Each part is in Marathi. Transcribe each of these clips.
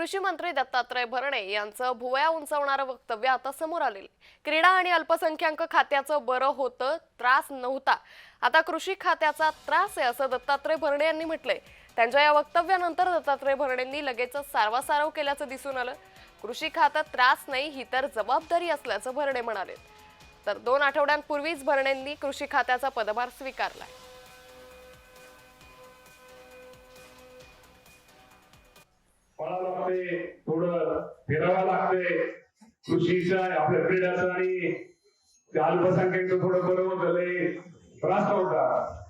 कृषी मंत्री दत्तात्रय भरणे यांचं भुवया उंचावणारं वक्तव्य आता समोर आलेलं क्रीडा आणि अल्पसंख्याक खात्याचं बरं होतं त्रास नव्हता. आता कृषी खात्याचा त्रास आहे असं दत्तात्रय भरणे यांनी म्हटलंय. त्यांच्या या वक्तव्यानंतर दत्तात्रय भरणेंनी लगेच सारवासारव केल्याचं दिसून आलं. कृषी खात्यात त्रास नाही ही तर जबाबदारी असल्याचं भरणे म्हणाले. तर दोन आठवड्यांपूर्वीच भरणेंनी कृषी खात्याचा पदभार स्वीकारलाय. लागते थोडं फिरावं लागते. कृषीच्या आपल्या क्रीडाचं आणि अल्पसंख्याक थोडं बरं होत झालंय त्रास होता.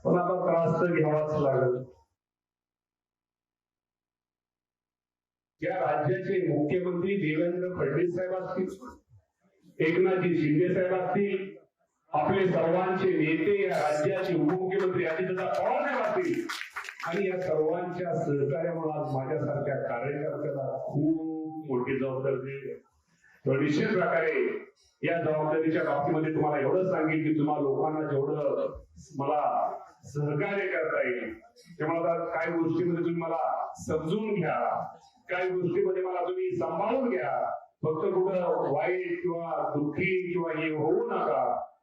पण आता त्रास तर घ्यावाच लागल. या राज्याचे मुख्यमंत्री देवेंद्र फडणवीस साहेब असतील एकनाथजी शिंदे साहेब असतील आपले सर्वांचे नेते या राज्याचे उपमुख्यमंत्री अजितदादा पवार साहेब आणि या सर्वांच्या सहकार्यामुळे आज माझ्यासारख्या कार्यकर्त्याला खूप मोठी जबाबदारी मिळते तर निश्चित प्रकारे या जबाबदारीच्या बाबतीमध्ये तुम्हाला एवढं सांगेल की तुम्हाला लोकांना जेवढं मला सहकार्य करता येईल तेव्हा काही गोष्टीमध्ये तुम्ही मला समजून घ्या काही गोष्टीमध्ये मला तुम्ही सांभाळून घ्या. फक्त कुठं वाईट किंवा दुःखी किंवा हे होऊ नका.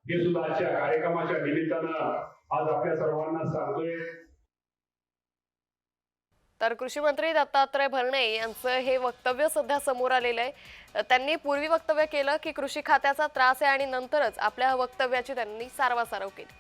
हे सुद्धा आजच्या कार्यक्रमाच्या निमित्तानं आज आपल्या सर्वांना सांगतोय. तर कृषी मंत्री दत्तात्रय भरणे यांचं हे वक्तव्य सध्या समोर आलेलं आहे. त्यांनी पूर्वी वक्तव्य केलं की कृषी खात्याचा त्रास आहे आणि नंतरच आपल्या वक्तव्याची त्यांनी सारवासारव केली.